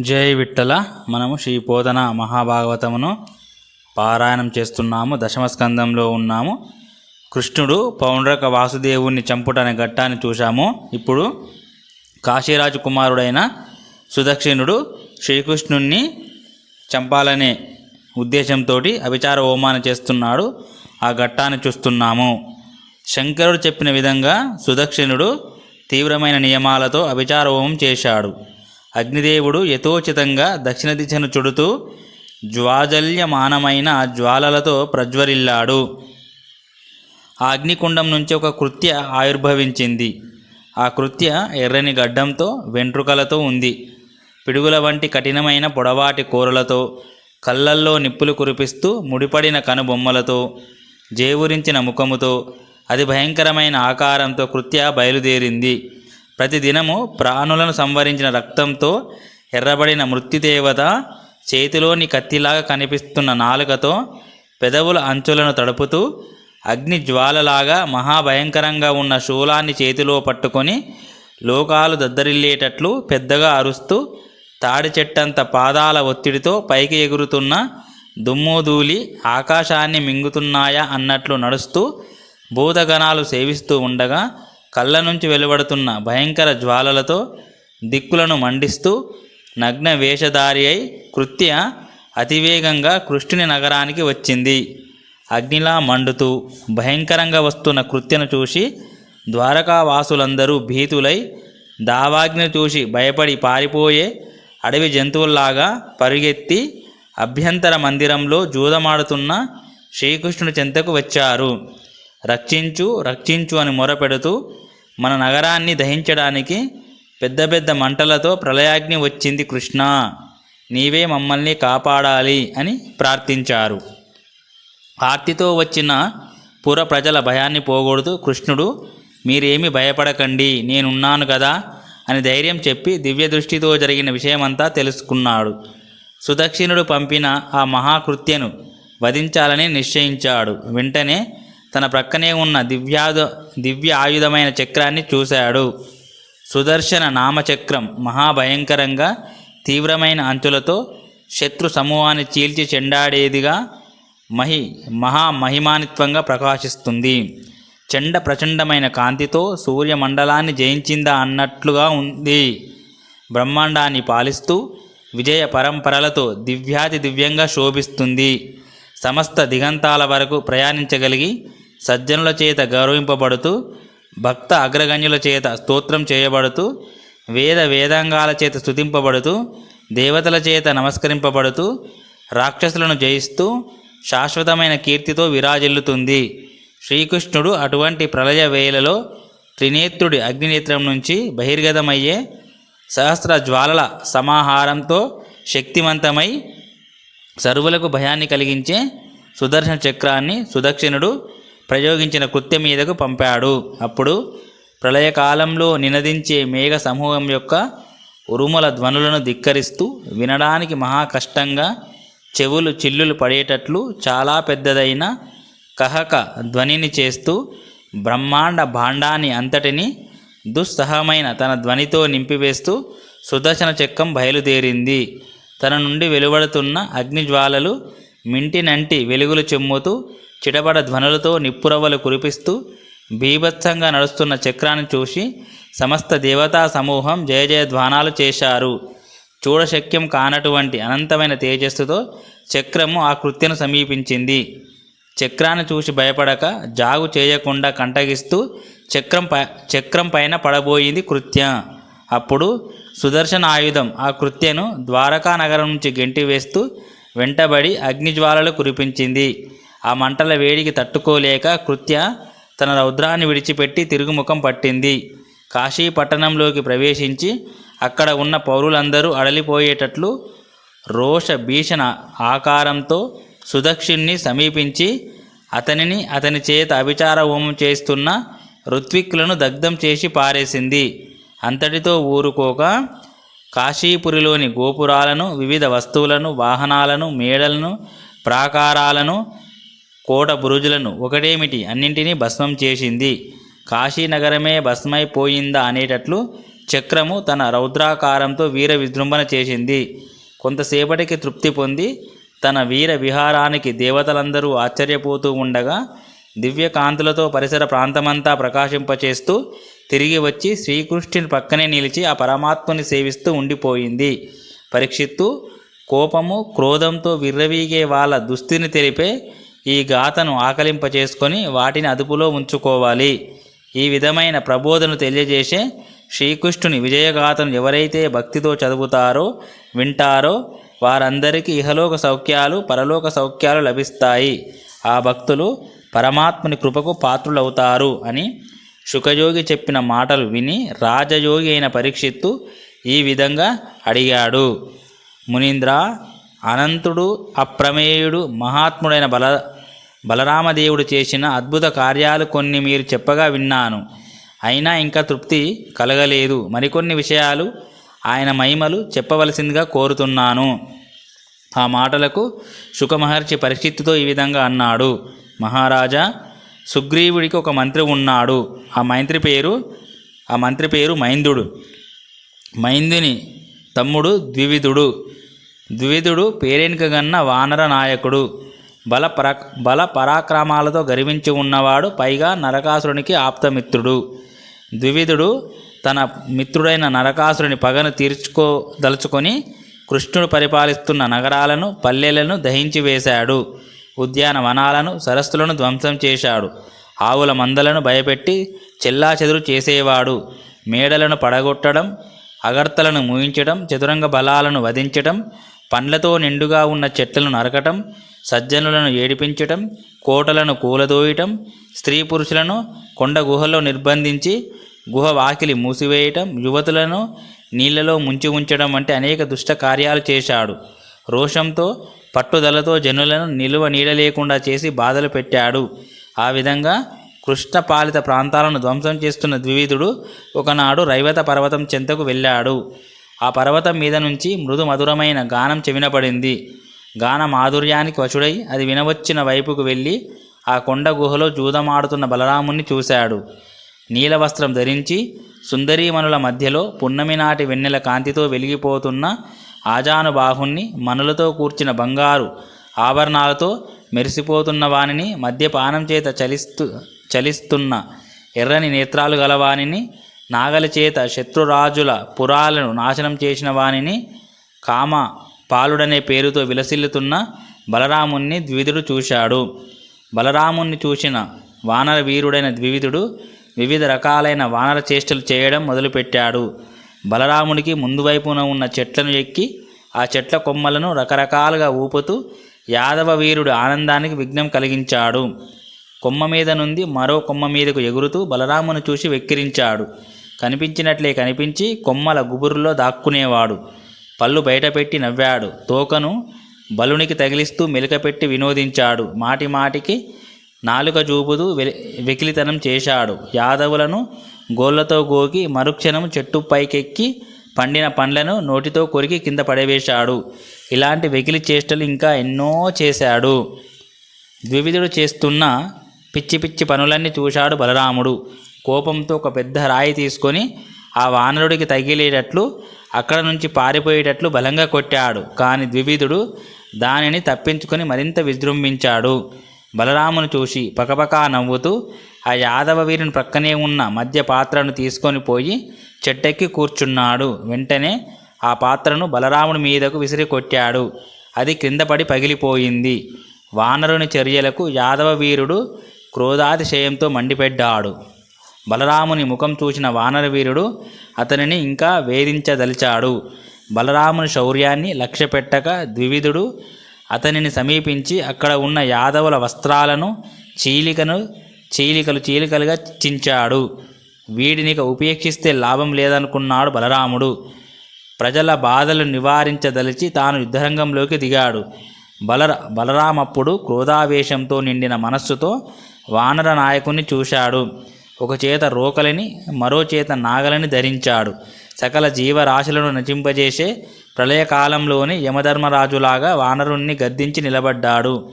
జై విట్టల మనము శ్రీ పోతన మహాభాగవతమును పారాయణం చేస్తున్నాము. దశమ స్కందంలో ఉన్నాము. కృష్ణుడు పౌండ్రక వాసుదేవుణ్ణి చంపుట అనే ఘట్టాన్ని చూశాము. ఇప్పుడు కాశీరాజు కుమారుడైన సుదక్షిణుడు శ్రీకృష్ణుణ్ణి చంపాలనే ఉద్దేశంతో అభిచార హోమాన్ని చేస్తున్నాడు. ఆ ఘట్టాన్ని చూస్తున్నాము. శంకరుడు చెప్పిన విధంగా సుదక్షిణుడు తీవ్రమైన నియమాలతో అభిచార హోమం చేశాడు. అగ్నిదేవుడు యథోచితంగా దక్షిణ దిశను చుడుతూ జ్వాజల్యమానమైన జ్వాలలతో ప్రజ్వరిల్లాడు. ఆ అగ్నికుండం నుంచి ఒక కృత్య ఆవిర్భవించింది. ఆ కృత్య ఎర్రని గడ్డంతో వెంట్రుకలతో ఉంది. పిడుగుల వంటి కఠినమైన పొడవాటి కూరలతో కళ్ళల్లో నిప్పులు కురిపిస్తూ ముడిపడిన కనుబొమ్మలతో జేవురించిన ముఖముతో అది భయంకరమైన ఆకారంతో కృత్య బయలుదేరింది. ప్రతిదినము ప్రాణులను సంవరించిన రక్తంతో ఎర్రబడిన మృత్యుదేవత చేతిలోని కత్తిలాగా కనిపిస్తున్న నాలుకతో పెదవుల అంచులను తడుపుతూ అగ్ని జ్వాలలాగా మహాభయంకరంగా ఉన్న శూలాన్ని చేతిలో పట్టుకొని లోకాలు దద్దరిల్లేటట్లు పెద్దగా అరుస్తూ తాడి చెట్టంత పాదాల ఒత్తిడితో పైకి ఎగురుతున్న దుమ్ముధూళి ఆకాశాన్ని మింగుతున్నాయా అన్నట్లు నడుస్తూ భూతగణాలు సేవిస్తూ ఉండగా కళ్ళ నుంచి వెలువడుతున్న భయంకర జ్వాలలతో దిక్కులను మండిస్తూ నగ్న వేషధారి అయి కృత్య అతివేగంగా కృష్ణుని నగరానికి వచ్చింది. అగ్నిలా మండుతూ భయంకరంగా వస్తున్న కృత్యను చూసి ద్వారకావాసులందరూ భీతులై దావాగ్ని చూసి భయపడి పారిపోయే అడవి జంతువుల్లాగా పరుగెత్తి అభ్యంతర మందిరంలో జూదమాడుతున్న శ్రీకృష్ణుని చెంతకు వచ్చారు. రక్షించు రక్షించు అని మొరపెడుతూ మన నగరాన్ని దహించడానికి పెద్ద పెద్ద మంటలతో ప్రళయాగ్ని వచ్చింది కృష్ణ. నీవే మమ్మల్ని కాపాడాలి అని ప్రార్థించారు. ఆర్తితో వచ్చిన పుర ప్రజల భయాన్ని పోగొడుతూ కృష్ణుడు మీరేమి భయపడకండి నేనున్నాను కదా అని ధైర్యం చెప్పి దివ్య దృష్టితో జరిగిన విషయమంతా తెలుసుకున్నాడు. సుదక్షిణుడు పంపిన ఆ మహాకృత్యను వధించాలని నిశ్చయించాడు. వెంటనే తన ప్రక్కనే ఉన్న దివ్యాదు దివ్య ఆయుధమైన చక్రాన్ని చూశాడు. సుదర్శన నామచక్రం మహాభయంకరంగా తీవ్రమైన అంచులతో శత్రు సమూహాన్ని చీల్చి చెండాడేదిగా మహి మహామహిమానిత్వంగా ప్రకాశిస్తుంది. చెండ ప్రచండమైన కాంతితో సూర్యమండలాన్ని జయించిందా అన్నట్లుగా ఉంది. బ్రహ్మాండాన్ని పాలిస్తూ విజయ పరంపరలతో దివ్యాతి దివ్యంగా శోభిస్తుంది. సమస్త దిగంతాల వరకు ప్రయాణించగలిగి సజ్జనుల చేత గౌరవింపబడుతూ భక్త అగ్రగణ్యుల చేత స్తోత్రం చేయబడుతూ వేద వేదాంగాల చేత స్తుతింపబడుతూ దేవతల చేత నమస్కరింపబడుతూ రాక్షసులను జయిస్తూ శాశ్వతమైన కీర్తితో విరాజిల్లుతుంది. శ్రీకృష్ణుడు అటువంటి ప్రళయ వేళలో త్రినేత్రుడి అగ్నినేత్రం నుంచి బహిర్గతమయ్యే సహస్ర జ్వాలల సమాహారంతో శక్తివంతమై సర్వులకు భయాన్ని కలిగించే సుదర్శన చక్రాన్ని సుదక్షిణుడు ప్రయోగించిన కృత్యం మీదకు పంపాడు. అప్పుడు ప్రళయకాలంలో నినదించే మేఘ సమూహం యొక్క ఉరుముల ధ్వనులను ధిక్కరిస్తూ వినడానికి మహా కష్టంగా చెవులు చిల్లులు పడేటట్లు చాలా పెద్దదైన కహక ధ్వనిని చేస్తూ బ్రహ్మాండ భాండాన్ని అంతటిని దుస్సహమైన తన ధ్వనితో నింపివేస్తూ సుదర్శన చక్రం బయలుదేరింది. తన నుండి వెలువడుతున్న అగ్నిజ్వాలలు మింటినంటి వెలుగులు చెమ్ముతూ చిటపడ ధ్వనులతో నిప్పురవ్వలు కురిపిస్తూ బీభత్సంగా నడుస్తున్న చక్రాన్ని చూసి సమస్త దేవతా సమూహం జయ జయ ధ్వానాలు చేశారు. చూడశక్యం కానటువంటి అనంతమైన తేజస్సుతో చక్రము ఆ కృత్యను సమీపించింది. చక్రాన్ని చూసి భయపడక జాగు చేయకుండా కంటగిస్తూ చక్రం పై చక్రం పైన పడబోయింది కృత్య. అప్పుడు సుదర్శన ఆయుధం ఆ కృత్యను ద్వారకా నగరం నుంచి గెంటివేస్తూ వెంటబడి అగ్నిజ్వాలలు కురిపించింది. ఆ మంటల వేడికి తట్టుకోలేక కృత్య తన రౌద్రాన్ని విడిచిపెట్టి తిరుగుముఖం పట్టింది. కాశీ పట్టణంలోకి ప్రవేశించి అక్కడ ఉన్న పౌరులందరూ అడలిపోయేటట్లు రోష భీషణ ఆకారంతో సుదక్షిణ్ణి సమీపించి అతనిని అతని చేత అభిచార హోమం చేస్తున్న ఋత్విక్కులను దగ్ధం చేసి పారేసింది. అంతటితో ఊరుకోక కాశీపురిలోని గోపురాలను వివిధ వస్తువులను వాహనాలను మేడలను ప్రాకారాలను కోట బురుజులను ఒకటేమిటి? అన్నింటినీ భస్మం చేసింది. కాశీనగరమే భస్మైపోయిందా అనేటట్లు చక్రము తన రౌద్రాకారంతో వీర విజృంభణ చేసింది. కొంతసేపటికి తృప్తి పొంది తన వీర విహారానికి దేవతలందరూ ఆశ్చర్యపోతూ ఉండగా దివ్యకాంతులతో పరిసర ప్రాంతమంతా ప్రకాశింపచేస్తూ తిరిగి వచ్చి శ్రీకృష్ణుని పక్కనే నిలిచి ఆ పరమాత్మని సేవిస్తూ ఉండిపోయింది. పరీక్షిత్తు కోపము క్రోధంతో విర్రవీగే వాళ్ళ దుస్థితిని తెలిపే ఈ గాథను ఆకలింపచేసుకొని వాటిని అదుపులో ఉంచుకోవాలి. ఈ విధమైన ప్రబోధను తెలియజేసే శ్రీకృష్ణుని విజయగాథను ఎవరైతే భక్తితో చదువుతారో వింటారో వారందరికీ ఇహలోక సౌఖ్యాలు పరలోక సౌఖ్యాలు లభిస్తాయి. ఆ భక్తులు పరమాత్ముని కృపకు పాత్రులవుతారు అని శుకయోగి చెప్పిన మాటలు విని రాజయోగి అయిన పరీక్షిత్తు ఈ విధంగా అడిగాడు. మునీంద్ర అనంతుడు అప్రమేయుడు మహాత్ముడైన బల బలరామదేవుడు చేసిన అద్భుత కార్యాలు కొన్ని మీరు చెప్పగా విన్నాను. అయినా ఇంకా తృప్తి కలగలేదు. మరికొన్ని విషయాలు ఆయన మహిమలు చెప్పవలసిందిగా కోరుతున్నాను. ఆ మాటలకు శుకమహర్షి పరిస్థితితో ఈ విధంగా అన్నాడు. మహారాజా సుగ్రీవుడికి ఒక మంత్రి ఉన్నాడు. ఆ మంత్రి పేరు ఆ మంత్రి పేరు మైందుడు. మైందుని తమ్ముడు ద్వివిధుడు. ద్వివిధుడు పేరెనికగన్న వానర నాయకుడు. బల పరా బల పరాక్రమాలతో గర్వించి ఉన్నవాడు పైగా నరకాసురునికి ఆప్తమిత్రుడు. ద్వివిధుడు తన మిత్రుడైన నరకాసురుని పగను తీర్చుకోదలుచుకొని కృష్ణుడు పరిపాలిస్తున్న నగరాలను పల్లెలను దహించి వేశాడు. ఉద్యానవనాలను సరస్సులను ధ్వంసం చేశాడు. ఆవుల మందలను భయపెట్టి చెల్లాచెదురు చేసేవాడు. మేడలను పడగొట్టడం అగర్తలను మూయించడం చతురంగ బలాలను వధించడం పండ్లతో నిండుగా ఉన్న చెట్లను నరకటం సజ్జనులను ఏడిపించటం కోటలను కూలదోయటం స్త్రీ పురుషులను కొండ గుహలో నిర్బంధించి గుహ వాకిలి మూసివేయటం యువతులను నీళ్ళలో ముంచి ఉంచడం వంటి అనేక దుష్ట కార్యాలు చేశాడు. రోషంతో పట్టుదలతో జనులను నిలువ నీడ లేకుండా చేసి బాధలు పెట్టాడు. ఆ విధంగా కృష్ణ పాలిత ప్రాంతాలను ధ్వంసం చేస్తున్న ద్వివిధుడు ఒకనాడు రైవత పర్వతం చెంతకు వెళ్ళాడు. ఆ పర్వతం మీద నుంచి మృదు మధురమైన గానం చెవినపడింది. గాన మాధుర్యానికి వశుడై అది వినవచ్చిన వైపుకు వెళ్ళి ఆ కొండ గుహలో జూదమాడుతున్న బలరాముణ్ణి చూశాడు. నీలవస్త్రం ధరించి సుందరీమణుల మధ్యలో పున్నమి నాటి వెన్నెల కాంతితో వెలిగిపోతున్న ఆజానుబాహుణ్ణి మనులతో కూర్చిన బంగారు ఆభరణాలతో మెరిసిపోతున్న వానిని మద్యపానం చేత చలిస్తూ చలిస్తున్న ఎర్రని నేత్రాలు గలవానిని నాగలి చేత శత్రురాజుల పురాలను నాశనం చేసిన వానిని కామ పాలుడనే పేరుతో విలసిల్లుతున్న బలరాముణ్ణి ద్విధుడు చూశాడు. బలరాముణ్ణి చూసిన వానర వీరుడైన ద్వివిధుడు వివిధ రకాలైన వానర చేష్టలు చేయడం మొదలుపెట్టాడు. బలరామునికి ముందు వైపున ఉన్న చెట్లను ఎక్కి ఆ చెట్ల కొమ్మలను రకరకాలుగా ఊపుతూ యాదవ వీరుడు ఆనందానికి విఘ్నం కలిగించాడు. కొమ్మ మీద నుండి మరో కొమ్మ మీదకు ఎగురుతూ బలరామును చూసి వెక్కిరించాడు. కనిపించినట్లే కనిపించి కొమ్మల గుబురులో దాక్కునేవాడు. పళ్ళు బయటపెట్టి నవ్వాడు. తోకను బలునికి తగిలిస్తూ మెలికపెట్టి వినోదించాడు. మాటి మాటికి నాలుక చూపుతూ వెకిలితనం చేశాడు. యాదవులను గోళ్ళతో గోకి మరుక్షణం చెట్టు పైకెక్కి పండిన పండ్లను నోటితో కొరికి కింద పడవేశాడు. ఇలాంటి వెకిలి చేష్టలు ఇంకా ఎన్నో చేశాడు. ద్వివిధుడు చేస్తున్న పిచ్చి పిచ్చి పనులన్నీ చూశాడు బలరాముడు. కోపంతో ఒక పెద్ద రాయి తీసుకొని ఆ వానరుడికి తగిలేటట్లు అక్కడ నుంచి పారిపోయేటట్లు బలంగా కొట్టాడు. కానీ ద్వివిధుడు దానిని తప్పించుకొని మరింత విజృంభించాడు. బలరామును చూసి పకపకా నవ్వుతూ ఆ యాదవ వీరుని ప్రక్కనే ఉన్న మధ్య పాత్రను తీసుకొని పోయి చెట్టెక్కి కూర్చున్నాడు. వెంటనే ఆ పాత్రను బలరాముడి మీదకు విసిరి కొట్టాడు. అది క్రిందపడి పగిలిపోయింది. వానరుని చర్యలకు యాదవ వీరుడు క్రోధాతిశయంతో మండిపెడ్డాడు. బలరాముని ముఖం చూసిన వానరవీరుడు అతనిని ఇంకా వేధించదలిచాడు. బలరాముని శౌర్యాన్ని లక్ష్యపెట్టక ద్వివిధుడు అతనిని సమీపించి అక్కడ ఉన్న యాదవుల వస్త్రాలను చీలికను చీలికలు చీలికలుగా చించాడు. వీడినిక ఉపేక్షిస్తే లాభం లేదనుకున్నాడు బలరాముడు. ప్రజల బాధలు నివారించదలిచి తాను యుద్ధరంగంలోకి దిగాడు. బలర బలరామప్పుడు క్రోధావేశంతో నిండిన మనస్సుతో వానర నాయకుని చూశాడు. ఒక చేత రోకలిని మరో చేత నాగలని ధరించాడు. సకల జీవరాశులను నచింపజేసే ప్రళయకాలంలోని యమధర్మరాజులాగా వానరుణ్ణి గద్దించి నిలబడ్డాడు.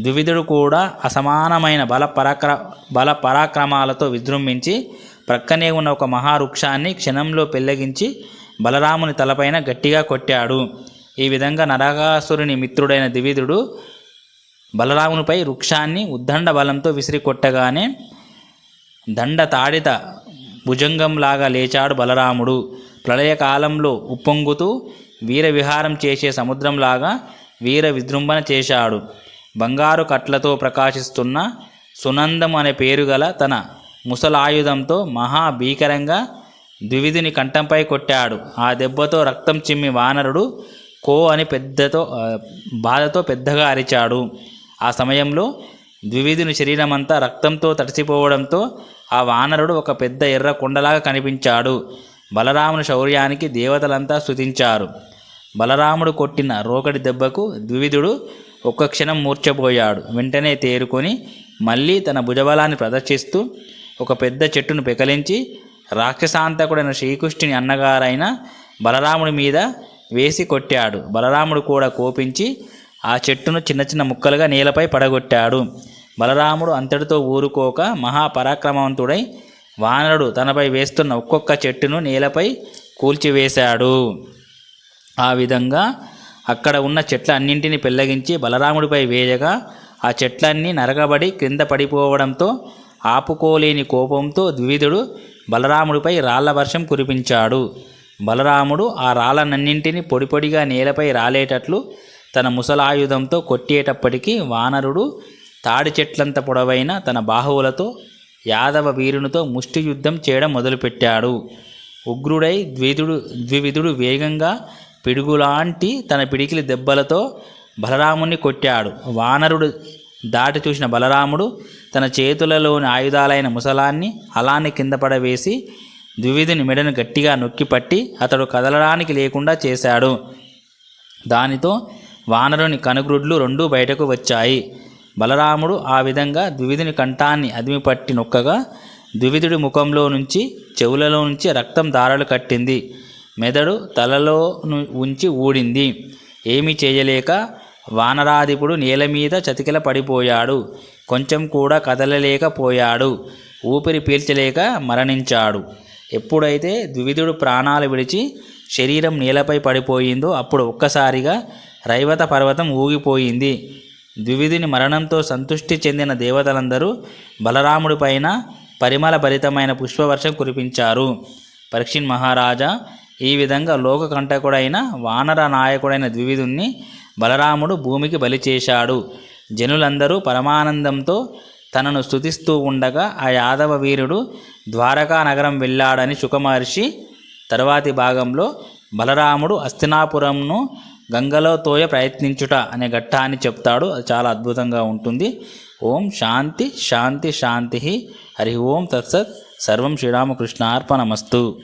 ద్వివిధుడు కూడా అసమానమైన బల పరాక్ర బల పరాక్రమాలతో విజృంభించి ప్రక్కనే ఉన్న ఒక మహావృక్షాన్ని క్షణంలో పెళ్ళగించి బలరాముని తలపైన గట్టిగా కొట్టాడు. ఈ విధంగా నరకాసురుని మిత్రుడైన ద్వివిధుడు బలరామునిపై వృక్షాన్ని ఉద్దండ బలంతో విసిరి కొట్టగానే దండ తాడిత భుజంగంలాగా లేచాడు బలరాముడు. ప్రళయకాలంలో ఉప్పొంగుతూ వీర విహారం చేసే సముద్రంలాగా వీర విజృంభణ చేశాడు. బంగారు కట్లతో ప్రకాశిస్తున్న సునందం అనే పేరు గల తన ముసలాయుధంతో మహాభీకరంగా ద్వివిధిని కంఠంపై కొట్టాడు. ఆ దెబ్బతో రక్తం చిమ్మి వానరుడు కో అని పెద్దతో బాధతో పెద్దగా అరిచాడు. ఆ సమయంలో ద్వివిధుని శరీరమంతా రక్తంతో తడిసిపోవడంతో ఆ వానరుడు ఒక పెద్ద ఎర్ర కుండలాగా కనిపించాడు. బలరాముని శౌర్యానికి దేవతలంతా స్తుతించారు. బలరాముడు కొట్టిన రోకటి దెబ్బకు ద్వివిధుడు ఒక్క క్షణం మూర్చబోయాడు. వెంటనే తేరుకొని మళ్ళీ తన భుజబలాన్ని ప్రదర్శిస్తూ ఒక పెద్ద చెట్టును పెకలించి రాక్షసాంతకుడైన శ్రీకృష్ణుని అన్నగారైన బలరాముడి మీద వేసి కొట్టాడు. బలరాముడు కూడా కోపించి ఆ చెట్టును చిన్న చిన్న ముక్కలుగా నేలపై పడగొట్టాడు. బలరాముడు అంతటితో ఊరుకోక మహాపరాక్రమవంతుడై వానరుడు తనపై వేస్తున్న ఒక్కొక్క చెట్టును నేలపై కూల్చివేశాడు. ఆ విధంగా అక్కడ ఉన్న చెట్లన్నింటినీ పెళ్ళగించి బలరాముడిపై వేయగా ఆ చెట్లన్నీ నరకబడి క్రింద పడిపోవడంతో ఆపుకోలేని కోపంతో ద్విధుడు బలరాముడిపై రాళ్ళ వర్షం కురిపించాడు. బలరాముడు ఆ రాళ్ళనన్నింటినీ పొడిపొడిగా నేలపై రాలేటట్లు తన ముసలాయుధంతో కొట్టేటప్పటికీ వానరుడు తాడి చెట్లంత పొడవైన తన బాహువులతో యాదవ వీరునితో ముష్టి యుద్ధం చేయడం మొదలుపెట్టాడు. ఉగ్రుడై ద్విధుడు ద్వివిధుడు వేగంగా పిడుగులాంటి తన పిడికిలి దెబ్బలతో బలరాముని కొట్టాడు. వానరుడు దాటి చూసిన బలరాముడు తన చేతులలోని ఆయుధాలైన ముసలాన్ని అలాన్ని కింద పడవేసి ద్వివిధుని మెడను గట్టిగా నొక్కిపట్టి అతడు కదలడానికి లేకుండా చేశాడు. దానితో వానరుని కనుగ్రుడ్లు రెండూ బయటకు వచ్చాయి. బలరాముడు ఆ విధంగా ద్వివిధుని కంఠాన్ని అదిమిపట్టి నొక్కగా ద్వివిధుడి ముఖంలో నుంచి చెవులలో నుంచి రక్తం దారాలు కట్టింది. మెదడు తలలో ను- ఉంచి ఊడింది. ఏమీ చేయలేక వానరాధిపుడు నేల మీద చతికిల పడిపోయాడు. కొంచెం కూడా కదలలేకపోయాడు. ఊపిరి పీల్చలేక మరణించాడు. ఎప్పుడైతే ద్వివిధుడు ప్రాణాలు విడిచి శరీరం నేలపై పడిపోయిందో అప్పుడు ఒక్కసారిగా రైవత పర్వతం ఊగిపోయింది. ద్వివిధుని మరణంతో సంతృష్టి చెందిన దేవతలందరూ బలరాముడిపైన పరిమళ భరితమైన పుష్పవర్షం కురిపించారు. పరీక్షిన్ మహారాజా ఈ విధంగా లోకకంటకుడైన వానర నాయకుడైన ద్వివిధుణ్ణి బలరాముడు భూమికి బలి చేశాడు. జనులందరూ పరమానందంతో తనను స్తుతిస్తూ ఉండగా ఆ యాదవ వీరుడు ద్వారకా నగరం వెళ్ళాడని సుఖమహర్షి తరువాతి భాగంలో బలరాముడు అస్తినాపురంను గంగలో తోయ ప్రయత్నించుట అనే ఘట్టాన్ని చెప్తాడు. అది చాలా అద్భుతంగా ఉంటుంది. ఓం శాంతి శాంతి శాంతి. హరి ఓం తత్సత్. సర్వం శ్రీరామకృష్ణార్పణమస్తు.